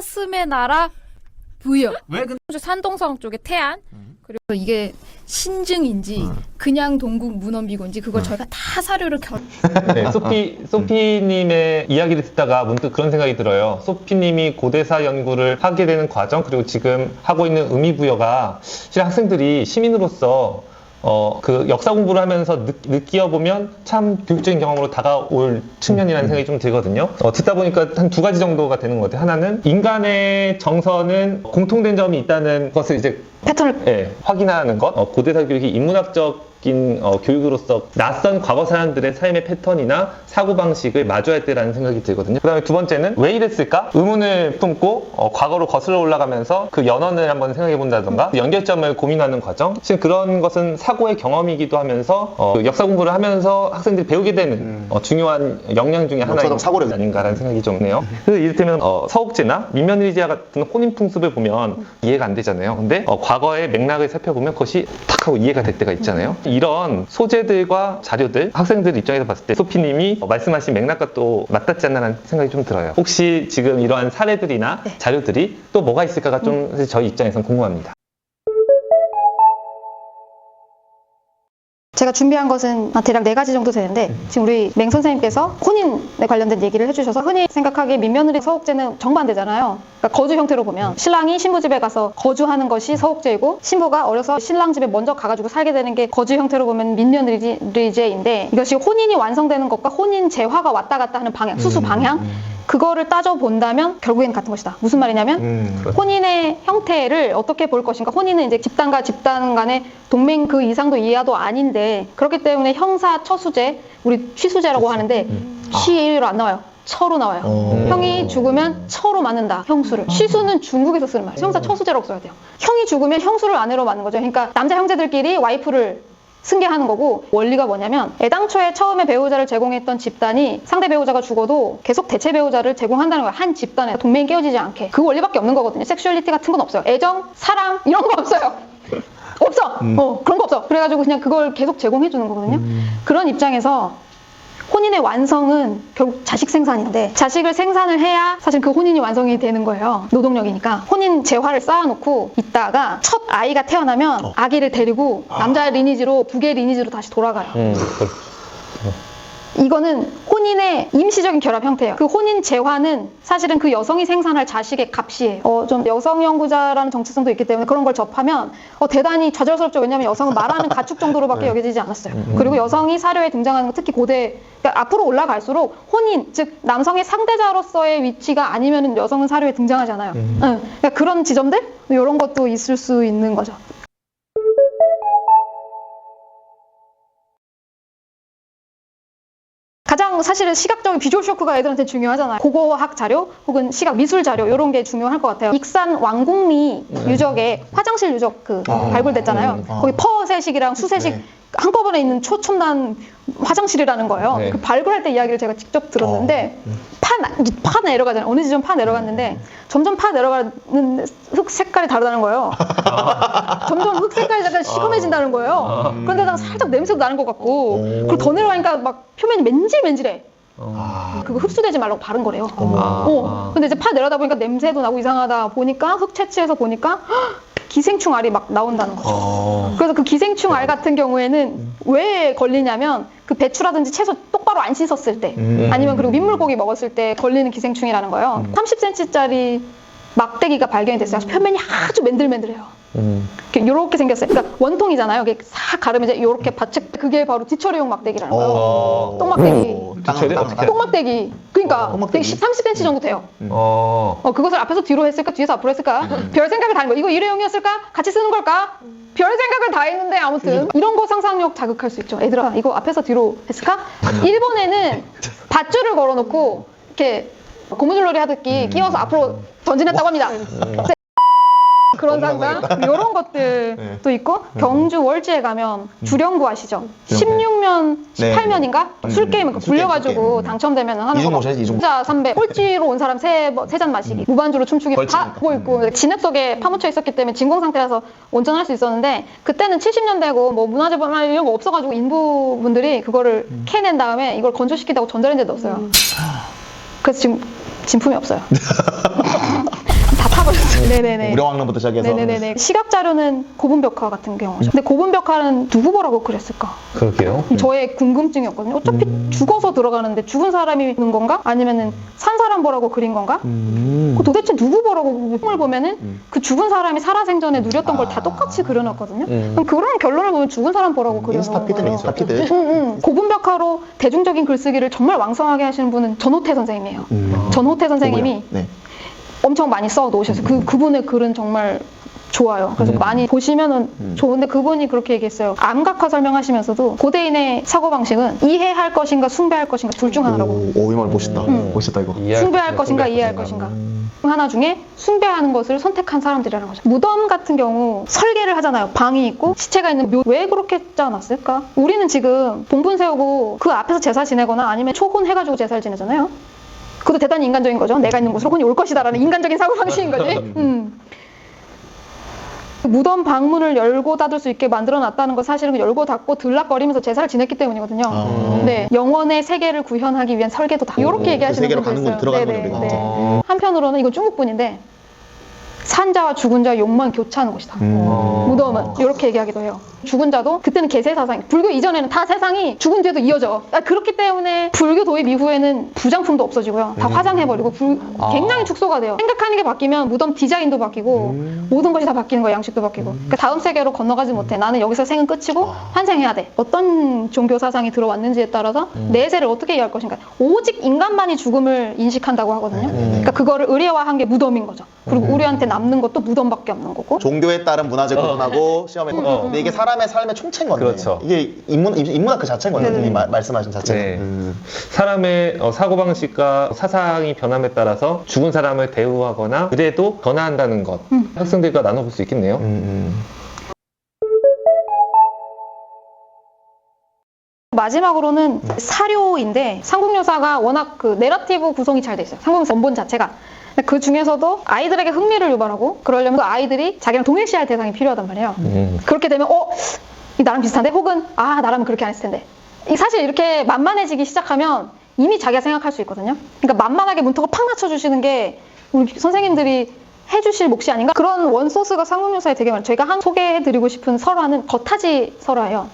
사슴의 나라 부여. 왜 근데 산동성 쪽에 태안. 음. 그리고 이게 신증인지 음. 그냥 동국 문헌비고인지 그걸 음. 저희가 다 사료를 결. 네, 소피 소피님의 이야기를 듣다가 문득 그런 생각이 들어요. 소피님이 고대사 연구를 하게 되는 과정 그리고 지금 하고 있는 의미 부여가 실제 학생들이 시민으로서 어, 그 역사 공부를 하면서 느, 느끼어 보면 참 교육적인 경험으로 다가올 측면이라는 생각이 좀 들거든요. 어, 듣다 보니까 한 두 가지 정도가 되는 것 같아요. 하나는 인간의 정서는 공통된 점이 있다는 것을 이제 패턴을 예, 확인하는 것. 어, 고대사 교육이 인문학적 인 어, 교육으로서 낯선 과거 사람들의 삶의 패턴이나 사고 방식을 마주할 때라는 생각이 들거든요. 그 다음에 두 번째는 왜 이랬을까? 의문을 품고 어, 과거로 거슬러 올라가면서 그 연원을 한번 생각해 본다던가 연결점을 고민하는 과정. 사실 그런 것은 사고의 경험이기도 하면서 어, 그 역사 공부를 하면서 학생들이 배우게 되는 어, 중요한 역량 중에 하나인 사고를 아닌가라는 생각이 좀 드네요. 그래서 이를테면 어, 서욱제나 민면의지와 같은 혼인 풍습을 보면 이해가 안 되잖아요. 근데 어, 과거의 맥락을 살펴보면 그것이 탁 하고 이해가 될 때가 있잖아요. 이런 소재들과 자료들 학생들 입장에서 봤을 때 소피님이 어, 말씀하신 맥락과 또 맞닿지 않나라는 생각이 좀 들어요. 혹시 지금 이러한 사례들이나 자료들이 또 뭐가 있을까가 좀 사실 저희 입장에선 궁금합니다. 제가 준비한 것은 한 대략 네 가지 정도 되는데 지금 우리 맹 선생님께서 혼인에 관련된 얘기를 해주셔서 흔히 생각하기에 민며느리 서옥제는 정반대잖아요. 그러니까 거주 형태로 보면 신랑이 신부 집에 가서 거주하는 것이 서옥제이고 신부가 어려서 신랑 집에 먼저 가가지고 살게 되는 게 거주 형태로 보면 민며느리제인데 이것이 혼인이 완성되는 것과 혼인 재화가 왔다 갔다 하는 방향, 수수 방향 그거를 따져 본다면 결국엔 같은 것이다. 무슨 말이냐면 음. 혼인의 형태를 어떻게 볼 것인가? 혼인은 이제 집단과 집단 간의 동맹 그 이상도 이하도 아닌데 그렇기 때문에 형사 처수제 우리 취수제라고 하는데 취로 안 나와요. 처로 나와요. 어. 형이 죽으면 처로 맞는다. 형수를. 취수는 중국에서 쓰는 말이에요. 형사 처수제라고 써야 돼요. 형이 죽으면 형수를 아내로 맞는 거죠. 그러니까 남자 형제들끼리 와이프를 승계하는 거고 원리가 뭐냐면 애당초에 처음에 배우자를 제공했던 집단이 상대 배우자가 죽어도 계속 대체 배우자를 제공한다는 거야. 한 집단에 동맹이 깨어지지 않게. 그 원리밖에 없는 거거든요. 섹슈얼리티 같은 건 없어요. 애정 사랑 이런 거 없어요. 없어. 어 그런 거 없어. 그래가지고 그냥 그걸 계속 제공해 주는 거거든요. 그런 입장에서 혼인의 완성은 결국 자식 생산인데 자식을 생산을 해야 사실 그 혼인이 완성이 되는 거예요. 노동력이니까. 혼인 재화를 쌓아놓고 있다가 첫 아이가 태어나면 아기를 데리고 남자 리니지로 부계 리니지로 다시 돌아가요. 음, 이거는 혼인의 임시적인 결합 형태예요. 그 혼인 재화는 사실은 그 여성이 생산할 자식의 값이에요. 어, 좀 여성 연구자라는 정체성도 있기 때문에 그런 걸 접하면 어, 대단히 좌절스럽죠. 왜냐하면 여성은 말하는 가축 정도로밖에 여겨지지 않았어요. 그리고 여성이 사료에 등장하는 거 특히 고대 그러니까 앞으로 올라갈수록 혼인 즉 남성의 상대자로서의 위치가 아니면 여성은 사료에 등장하지 않아요. 응. 그러니까 그런 지점들 이런 것도 있을 수 있는 거죠. 가장 사실은 시각적인 비주얼 쇼크가 애들한테 중요하잖아요. 고고학 자료 혹은 시각 미술 자료 이런 게 중요할 것 같아요. 익산 왕궁리 유적에 화장실 유적 그 발굴됐잖아요. 음, 아. 거기 퍼세식이랑 수세식 네. 한꺼번에 있는 초첨단 화장실이라는 거예요. 네. 그 발굴할 때 이야기를 제가 직접 들었는데 파, 파 내려가잖아요. 어느 지점 파 내려갔는데 점점 파 내려가는 흙 색깔이 다르다는 거예요. 점점 흙 색깔이 약간 시커매진다는 거예요. 그런데 난 살짝 냄새도 나는 것 같고 그리고 더 내려가니까 막 표면이 맨질맨질해. 아. 그거 흡수되지 말라고 바른 거래요. 아. 어. 근데 이제 파 내려다 보니까 냄새도 나고 이상하다 보니까 흙 채취해서 보니까 헉, 기생충 알이 막 나온다는 거죠. 어. 그래서 그 기생충 알 같은 경우에는 왜 걸리냐면 그 배추라든지 채소 똑바로 안 씻었을 때 음. 아니면 그리고 민물고기 먹었을 때 걸리는 기생충이라는 거예요. 30cm짜리 막대기가 발견이 됐어요. 표면이 아주 맨들맨들해요. 음. 이렇게 생겼어요. 그러니까 원통이잖아요. 이게 싹 가르면 이제 이렇게 바측 그게 바로 뒤처리용 막대기라는 거예요. 어. 똥막대기. 뒤처리 어떻게 똥막대기. 그러니까 어, 똥막대기. 30cm 정도 돼요. 어. 어, 그것을 앞에서 뒤로 했을까? 뒤에서 앞으로 했을까? 별 생각을 다한 거야. 이거 일회용이었을까? 같이 쓰는 걸까? 별 생각을 다 했는데 아무튼 이런 거 상상력 자극할 수 있죠. 애들아, 이거 앞에서 뒤로 했을까? 일본에는 밧줄을 걸어놓고 이렇게 고무줄놀이 하듯이 끼워서 앞으로 전진했다고 합니다. 그런 상상 이런 것들도 있고 경주 월지에 가면 주령구 아시죠? 16면 네. 18면인가 음, 술게임 음, 그 불려가지고. 당첨되면 하는 이중 거. 모션이지, 이중 자300 꼴찌로 온 사람 세잔 마시기 무반주로 춤추기 다. 그거 있고 진흙 속에 파묻혀 있었기 때문에 진공 상태라서 온전할 수 있었는데 그때는 70년대고 뭐 문화재범 이런 거 없어가지고 인부분들이 그거를 캐낸 다음에 이걸 건조시키다고 전자레인지에 넣었어요. 그래서 지금 진품이 없어요. 보셨어요? 네네네. 무령왕릉부터 시작해서 네네네. 시각 자료는 고분벽화 같은 경우죠. 근데 고분벽화는 누구 보라고 그랬을까? 그러게요. 저의 궁금증이었거든요. 어차피 죽어서 들어가는데 죽은 사람이 있는 건가? 아니면은 산 사람 보라고 그린 건가? 음. 그 도대체 누구 보라고 을 보면은 그 죽은 사람이 살아생전에 누렸던 걸다 아. 똑같이 그려놨거든요. 음. 그럼 그런 결론을 보면 죽은 사람 보라고 그려놓은 인스타피드네 거예요. 인스타피드 응, 응. 고분벽화로 대중적인 글쓰기를 정말 왕성하게 하시는 분은 전호태 선생님이에요. 음. 전호태 선생님이 네. 엄청 많이 써 놓으셨어요. 그 그분의 글은 정말 좋아요. 그래서 음. 많이 보시면은 음. 좋은데 그분이 그렇게 얘기했어요. 암각화 설명하시면서도 고대인의 사고 방식은 이해할 것인가 숭배할 것인가 둘 중 하나라고. 오, 오, 이 말 멋있다. 음. 멋있다 이거. 숭배할 것인가 이해할 것인가. 하나 중에 숭배하는 것을 선택한 사람들이라는 거죠. 무덤 같은 경우 설계를 하잖아요. 방이 있고 시체가 있는 묘. 왜 그렇게 짜놨을까? 우리는 지금 봉분 세우고 그 앞에서 제사 지내거나 아니면 초혼 해가지고 제사를 지내잖아요. 그것도 대단히 인간적인 거죠. 내가 있는 곳으로 혼이 올 것이다라는 인간적인 사고 방식인 거지. 음. 무덤 방문을 열고 닫을 수 있게 만들어 놨다는 건 사실은 그 열고 닫고 들락거리면서 제사를 지냈기 때문이거든요. 아. 네, 영원의 세계를 구현하기 위한 설계도 다. 이렇게 그 얘기하시는 가는군, 있어요. 네네, 우리가. 네. 어. 한편으로는 이건 중국분인데 산 자와 죽은 자의 욕만 교차하는 곳이다. 음. 무덤은 이렇게 얘기하기도 해요. 죽은 자도 그때는 개세 사상, 불교 이전에는 다 세상이 죽은 뒤에도 이어져. 아, 그렇기 때문에 불교 도입 이후에는 부장품도 없어지고요. 다 화장해버리고 불- 아. 굉장히 축소가 돼요. 생각하는 게 바뀌면 무덤 디자인도 바뀌고 모든 것이 다 바뀌는 거예요. 양식도 바뀌고. 그러니까 다음 세계로 건너가지 못해. 나는 여기서 생은 끝이고 환생해야 돼. 어떤 종교 사상이 들어왔는지에 따라서 내세를 어떻게 이해할 것인가. 오직 인간만이 죽음을 인식한다고 하거든요. 그러니까 그거를 의례화한 게 무덤인 거죠. 그리고 우리한테 남는 것도 무덤밖에 없는 거고. 종교에 따른 문화재 구분하고 시험에 어. 근데 이게 사람의 삶의 총체인 건데 그렇죠. 이게 인문 인문학 그 자체인 거예요. 마- 말씀하신 자체는. 네. 음. 사람의 어, 사고방식과 사상이 변함에 따라서 죽은 사람을 대우하거나 그래도 변화한다는 것 음. 학생들과 나눠볼 수 있겠네요. 음, 음. 마지막으로는 사료인데 삼국유사가 워낙 그 내러티브 구성이 잘 돼 있어요. 삼국유사 원본 자체가. 그 중에서도 아이들에게 흥미를 유발하고 그러려면 그 아이들이 자기랑 동일시할 대상이 필요하단 말이에요. 음. 그렇게 되면 어? 이 나랑 비슷한데? 혹은 아 나라면 그렇게 안 했을 텐데. 이 사실 이렇게 만만해지기 시작하면 이미 자기가 생각할 수 있거든요. 그러니까 만만하게 문턱을 팍 낮춰주시는 게 우리 선생님들이 해주실 몫이 아닌가? 그런 원소스가 삼국유사에 되게 많아요. 저희가 한 소개해드리고 싶은 설화는 겉하지 설화예요.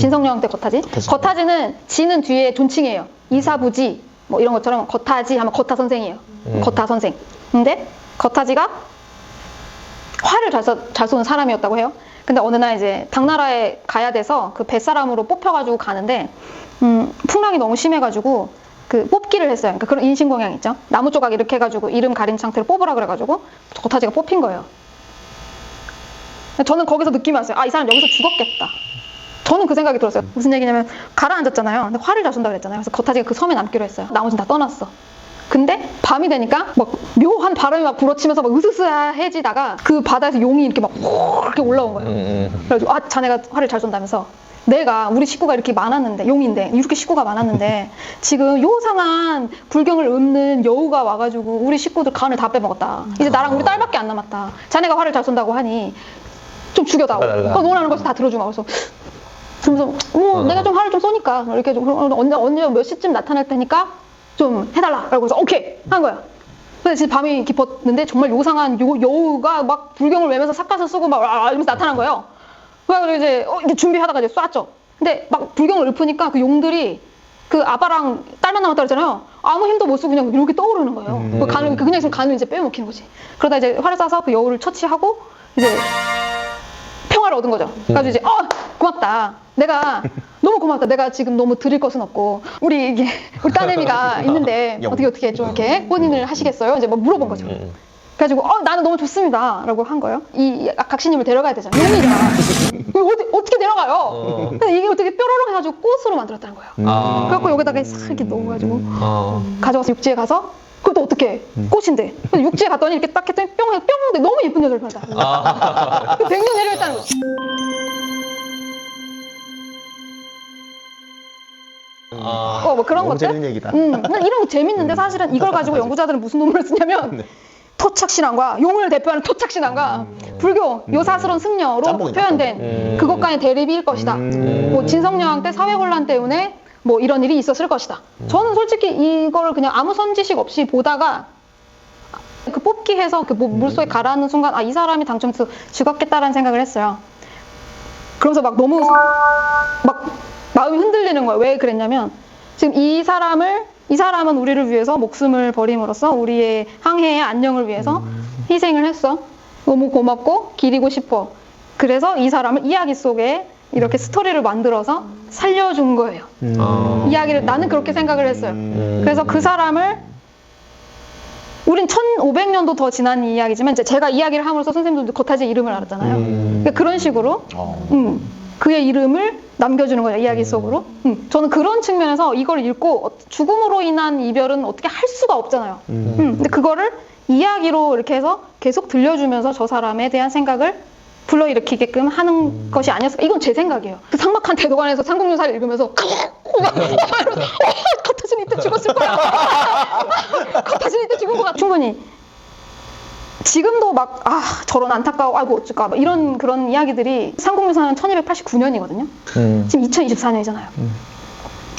진성여왕 때 겉하지? 겉하지. 겉하지는 지는 뒤에 존칭이에요. 이사부지 뭐 이런 것처럼 겉하지 하면 겉하 선생이에요. 음. 겉하 선생. 근데 겉하지가 활을 잘, 써, 잘 쏘는 사람이었다고 해요. 근데 어느 날 이제 당나라에 가야 돼서 그 뱃사람으로 뽑혀가지고 가는데 음, 풍랑이 너무 심해가지고 그 뽑기를 했어요. 그러니까 그런 인신공양 있죠. 나무 조각 이렇게 해가지고 이름 가린 상태로 뽑으라 그래가지고 겉하지가 뽑힌 거예요. 저는 거기서 느낌이 왔어요. 아, 이 사람 여기서 죽었겠다. 저는 그 생각이 들었어요. 무슨 얘기냐면 가라앉았잖아요. 근데 화를 잘 쏜다 그랬잖아요. 그래서 겉하지가 그 섬에 남기로 했어요. 나머지는 다 떠났어. 근데 밤이 되니까 막 묘한 바람이 막 불어치면서 막 으스스해지다가 그 바다에서 용이 이렇게 막 이렇게 올라온 거예요. 음, 음. 그래가지고 아 자네가 화를 잘 쏜다면서 내가 우리 식구가 이렇게 많았는데 용인데 이렇게 식구가 많았는데 지금 요상한 불경을 읊는 여우가 와가지고 우리 식구들 간을 다 빼먹었다. 이제 나랑 우리 딸밖에 안 남았다. 자네가 화를 잘 쏜다고 하니 좀 죽여다오. 달라. 그 원하는 것을 다 들어주마. 그래서 그러면서 뭐 어. 내가 좀 화를 좀 쏘니까 이렇게 좀 그럼 언제 언제 몇 시쯤 나타날 테니까 좀 해달라라고 해서 오케이 한 거야. 근데 진짜 밤이 깊었는데 정말 요상한 요, 여우가 막 불경을 외면서 삿갓을 쓰고 막 와, 이러면서 나타난 거예요. 그래가지고 이제 어, 이제 준비하다가 이제 쐈죠. 근데 막 불경을 읊으니까 그 용들이 그 아빠랑 딸만 남았다 그랬잖아요. 아무 힘도 못 쓰고 그냥 이렇게 떠오르는 거예요. 음. 그 간을 그냥 있으면 간을 이제 빼먹히는 거지. 그러다 이제 활을 쏴서 그 여우를 처치하고 이제 평화를 얻은 거죠. 그래가지고 이제 어 고맙다. 내가 너무 고맙다. 내가 지금 너무 드릴 것은 없고 우리 이게 우리 따내미가 있는데 영. 어떻게 어떻게 좀 이렇게 혼인을 하시겠어요? 이제 뭐 물어본 거죠. 음. 그래가지고 어 나는 너무 좋습니다라고 한 거예요. 이 각신님을 데려가야 되잖아요. 이거 어디 어떻게 데려가요? 어. 근데 이게 어떻게 뾰로롱 해가지고 꽃으로 만들었다는 거예요. 아. 그래갖고 여기다가 싹 이렇게 넣어가지고 어. 가져가서 육지에 가서 그것도 어떻게 꽃인데 근데 육지에 갔더니 이렇게 딱 했더니 뿅 해서 뿅 근데 너무 예쁜 여자를 봤다. 아. 그 백년 내려했다는 거지. 아. 어, 뭐 그런 너무 것들. 재밌는 얘기다. 음, 근데 이런 거 재밌는데 사실은 이걸 가지고 연구자들은 무슨 논문을 쓰냐면 네. 토착신앙과 용을 대표하는 토착신앙과 불교 요사스러운 승려로 짬뽕이다, 표현된 짬뽕. 음. 그것과의 대립일 것이다. 음. 뭐 진성여왕 때 사회 혼란 때문에 뭐 이런 일이 있었을 것이다. 저는 솔직히 이거를 그냥 아무 선지식 없이 보다가 그 뽑기 해서 그 뭐- 물속에 가라앉는 순간 아 이 사람이 당첨돼서 죽었겠다라는 생각을 했어요. 그러면서 막 너무 막 마음이 흔들리는 거예요. 왜 그랬냐면 지금 이 사람을 이 사람은 우리를 위해서 목숨을 버림으로써 우리의 항해의 안녕을 위해서 희생을 했어. 너무 고맙고 기리고 싶어. 그래서 이 사람을 이야기 속에 이렇게 스토리를 만들어서 살려준 거예요. 어. 이야기를 나는 그렇게 생각을 했어요. 음. 그래서 그 사람을 우린 1500년도 더 지난 이야기지만 제가 이야기를 함으로써 선생님들도 거타지 이름을 알았잖아요. 그러니까 그런 식으로 어. 음, 그의 이름을 남겨주는 거예요 이야기 속으로. 음, 저는 그런 측면에서 이걸 읽고 어, 죽음으로 인한 이별은 어떻게 할 수가 없잖아요. 음, 근데 그거를 이야기로 이렇게 해서 계속 들려주면서 저 사람에 대한 생각을 불러일으키게끔 하는 것이 아니었을까. 이건 제 생각이에요. 그 삭막한 대도관에서 상공유사를 읽으면서 커터진 이때 죽었을 거야. 커터진 이때 죽은 것 같아. 충분히 지금도 막, 아, 저런 안타까워, 아이고, 어쩔까, 막 이런 그런 이야기들이 상공유사는 1289년이거든요. 음. 지금 2024년이잖아요.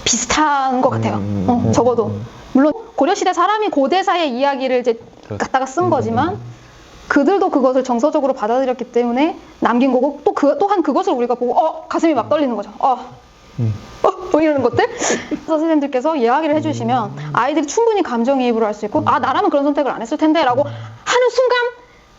비슷한 것 같아요. 음, 어, 음, 적어도. 물론, 고려시대 사람이 고대사의 이야기를 이제 갖다가 쓴 거지만, 그들도 그것을 정서적으로 받아들였기 때문에 남긴 거고, 또 그, 또한 그것을 우리가 보고, 어, 가슴이 막 떨리는 거죠. 어, 어, 뭐 이런 것들? 선생님들께서 이야기를 해주시면 아이들이 충분히 감정이입을 할 수 있고, 아, 나라면 그런 선택을 안 했을 텐데, 라고 하는 순간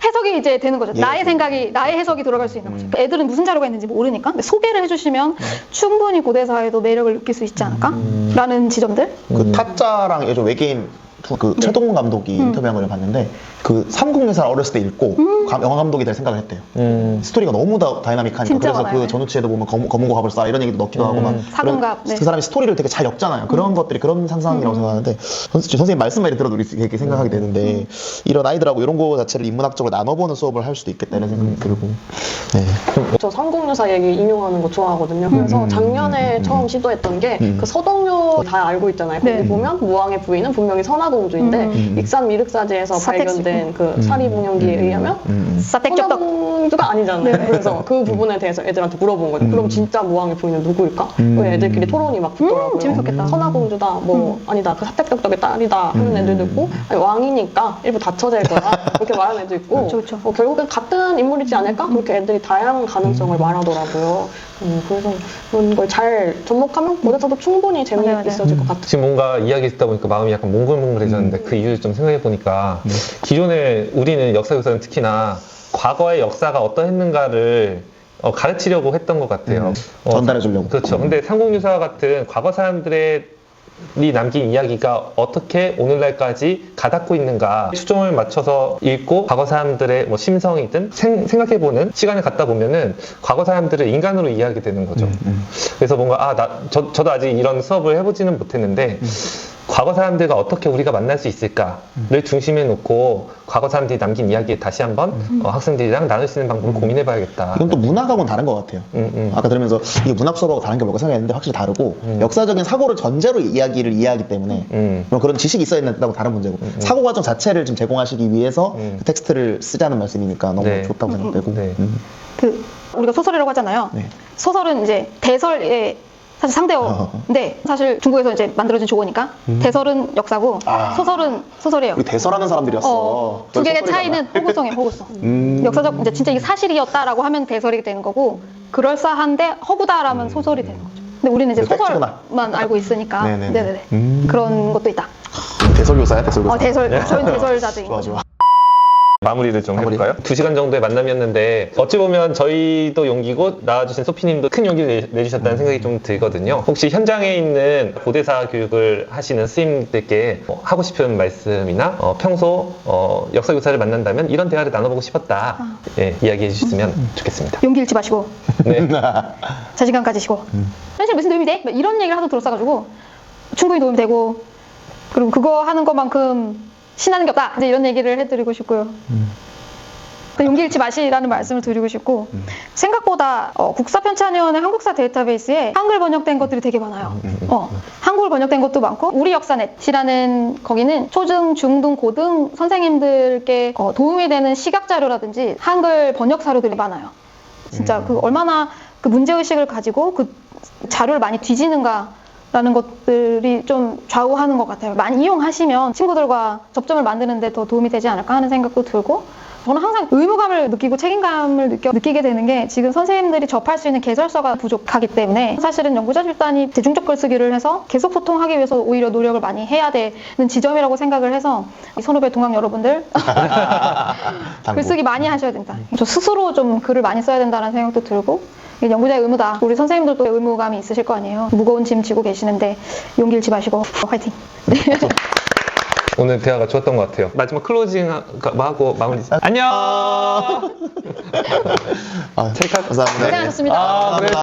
해석이 이제 되는 거죠. 예. 나의 생각이, 나의 해석이 들어갈 수 있는 거죠. 애들은 무슨 자료가 있는지 모르니까 소개를 해주시면 충분히 고대사에도 매력을 느낄 수 있지 않을까? 라는 지점들? 그 타짜랑 외계인 두- 그 최동훈 감독이 인터뷰한 걸 봤는데 그 삼국유사 어렸을 때 읽고 감- 영화 감독이 될 생각을 했대요. 음. 스토리가 너무 다 다이나믹하니까 진짜 그래서 많아요. 그 전우치에도 보면 검, 검은고 갑을 쏴 이런 얘기도 넣기도 하고 막 사금갑, 그런- 네. 그 사람이 스토리를 되게 잘 엮잖아요. 그런 것들이 그런 상상이라고 생각하는데 선- 선생님 말씀만 들어도 이렇게 이렇게 생각하게 되는데 이런 아이들하고 이런 거 자체를 인문학적으로 나눠보는 수업을 할 수도 있겠다 이런 생각이 들고 네. 저 삼국유사 얘기 인용하는 거 좋아하거든요. 그래서 음, 작년에 음, 처음 시도했던 게 음. 그 서동요 다 알고 있잖아요. 거기 네. 보면 무왕의 부인은 분명히 선 화공주인데 음. 익산 미륵사지에서 사택수고. 발견된 그 사리분영기에 의하면 음. 사택적덕. 선화 공주가 아니잖아요. 그래서 그 부분에 대해서 애들한테 물어본 거죠. 그럼 진짜 무왕의 부인은 누구일까? 그 애들끼리 토론이 막 붙더라고요. 음, 재밌었겠다. 선화공주다, 뭐 아니다, 그 사택적덕의 딸이다 하는 애들도 있고 아니, 왕이니까 일부 다처제일 거야 이렇게 말하는 애도 있고 그렇죠, 그렇죠. 어, 결국엔 같은 인물이지 않을까? 그렇게 애들이 다양한 가능성을 말하더라고요. 음, 그래서 그런 걸 잘 접목하면 고대사도 충분히. 재미있어질 것 같아요. 지금 뭔가 이야기 듣다 보니까 마음이 약간 몽글몽글해졌는데 그 이유를 좀 생각해 보니까 기존에 우리는 역사 교사는 특히나 과거의 역사가 어떠했는가를 어, 가르치려고 했던 것 같아요. 어, 전달해 주려고. 그렇죠. 근데 상공유사 같은 과거 사람들의 이 남긴 이야기가 어떻게 오늘날까지 가닿고 있는가 추종을 맞춰서 읽고 과거 사람들의 뭐 심성이든 생, 생각해보는 시간을 갖다 보면은 과거 사람들을 인간으로 이해하게 되는 거죠. 그래서 뭔가 아, 나, 저, 저도 아직 이런 수업을 해보지는 못했는데 과거 사람들과 어떻게 우리가 만날 수 있을까를 중심에 놓고 과거 사람들이 남긴 이야기 다시 한번 어, 학생들이랑 나눌 수 있는 방법을 고민해봐야겠다. 이건 또 문학하고는 다른 것 같아요. 음, 음. 아까 들으면서 이게 문학 수업하고 다른 게 뭘까 생각했는데 확실히 다르고 역사적인 사고를 전제로 이야기를 이해하기 때문에 음. 물론 그런 지식이 있어야 된다고 다른 문제고 사고 과정 자체를 좀 제공하시기 위해서 음. 그 텍스트를 쓰자는 말씀이니까 너무 네. 좋다고 생각되고 네. 음. 그 우리가 소설이라고 하잖아요. 네. 소설은 이제 대설의 사실 상대어인데 사실 중국에서 이제 만들어진 조어니까 대설은 역사고 아. 소설은 소설이에요. 우리 대설하는 사람들이었어. 어, 두 개의 차이는 호구성이에요, 호구성. 음. 역사적 이제 진짜 이게 사실이었다라고 하면 대설이 되는 거고 그럴싸한데 허구다라면 소설이 되는 거죠. 근데 우리는 이제 그. 소설만 알고 있으니까 네네네. 네네네. 음. 그런 것도 있다. 대설 교사야 대설 교사. 어, 대설 저희는 대설자들인 좋아. 좋아. 마무리를 좀 마무리. 해볼까요? 두 시간 정도의 만남이었는데 어찌 보면 저희도 용기고 나와주신 소피님도 큰 용기를 내- 내주셨다는 생각이 좀 들거든요. 혹시 현장에 있는 고대사 교육을 하시는 스님들께 뭐 하고 싶은 말씀이나 어, 평소 어, 역사 교사를 만난다면 이런 대화를 나눠보고 싶었다 예, 이야기해 주셨으면 좋겠습니다. 용기 잃지 마시고 네. 자신감 가지시고 사실 무슨 도움이 돼? 막 이런 얘기를 하도 들었어가지고 충분히 도움이 되고 그리고 그거 하는 것만큼 신나는 게 없다 이제 이런 얘기를 해드리고 싶고요. 또 용기 잃지 마시라는 말씀을 드리고 싶고 생각보다 어, 국사편찬위원회 한국사 데이터베이스에 한글 번역된 것들이 되게 많아요. 어, 한국어 번역된 것도 많고 우리 역사넷이라는 거기는 초등, 중등, 고등 선생님들께 어, 도움이 되는 시각 자료라든지 한글 번역 사료들이 많아요. 진짜 그 얼마나 그 문제 의식을 가지고 그 자료를 많이 뒤지는가 라는 것들이 좀 좌우하는 것 같아요. 많이 이용하시면 친구들과 접점을 만드는데 더 도움이 되지 않을까 하는 생각도 들고 저는 항상 의무감을 느끼고 책임감을 느껴, 느끼게 되는 게 지금 선생님들이 접할 수 있는 개설서가 부족하기 때문에 사실은 연구자 집단이 대중적 글쓰기를 해서 계속 소통하기 위해서 오히려 노력을 많이 해야 되는 지점이라고 생각을 해서 이 선후배 동학 여러분들. 글쓰기 많이 하셔야 된다. 저 스스로 좀 글을 많이 써야 된다는 생각도 들고 연구자의 의무다. 우리 선생님들도 의무감이 있으실 거 아니에요. 무거운 짐 지고 계시는데 용기 잃지 마시고 화이팅. 오늘 대화가 좋았던 것 같아요. 마지막 클로징 하- 하고 마무리. 안녕. 아, 찰칵. 감사합니다. 고생하셨습니다. 아, 그래.